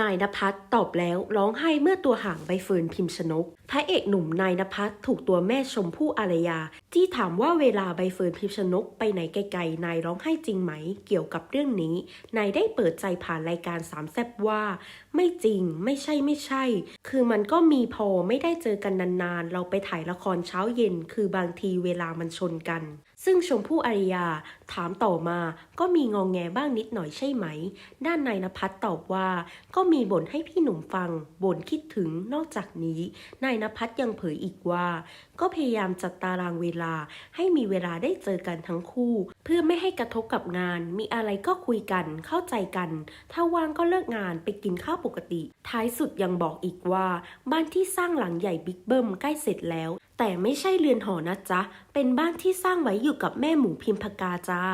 นายนภัสตอบแล้วร้องไห้เมื่อตัวห่างใบเฟิร์นพิมชนก พระเอกหนุ่มนายนภัสถูกตัวแม่ชมพู่อารยา ที่ถามว่าเวลาใบเฟิร์นพิมชนกไปไหนไกลๆ นายร้องไห้จริงไหม เกี่ยวกับเรื่องนี้ นายได้เปิดใจผ่านรายการสามแซบว่า ไม่จริงไม่ใช่ไม่ใช่ คือมันก็มีพอไม่ได้เจอกันนานๆ เราไปถ่ายละครเช้าเย็น คือบางทีเวลามันชนกัน ซึ่งชมพู่อารยาถามต่อมาก็มีงองแงบ้างนิดหน่อยใช่ไหม ด้านนายนภัสตอบว่าก็มีบ่นให้พี่หนุ่มฟังบ่นคิดถึงนอกจากนี้ นายนภัสยังเผยอีกว่า ก็พยายามจัดตารางเวลาให้มีเวลาได้เจอกันทั้งคู่ เพื่อไม่ให้กระทบกับงาน มีอะไรก็คุยกันเข้าใจกัน ถ้าว่างก็เลิกงานไปกินข้าวปกติ ท้ายสุดยังบอกอีกว่า บ้านที่สร้างหลังใหญ่บิ๊กเบิ้มใกล้เสร็จแล้ว แต่ไม่ใช่เรือนหอนะจ๊ะเป็นบ้านที่สร้างไว้อยู่กับแม่หมูพิมพกาจ้า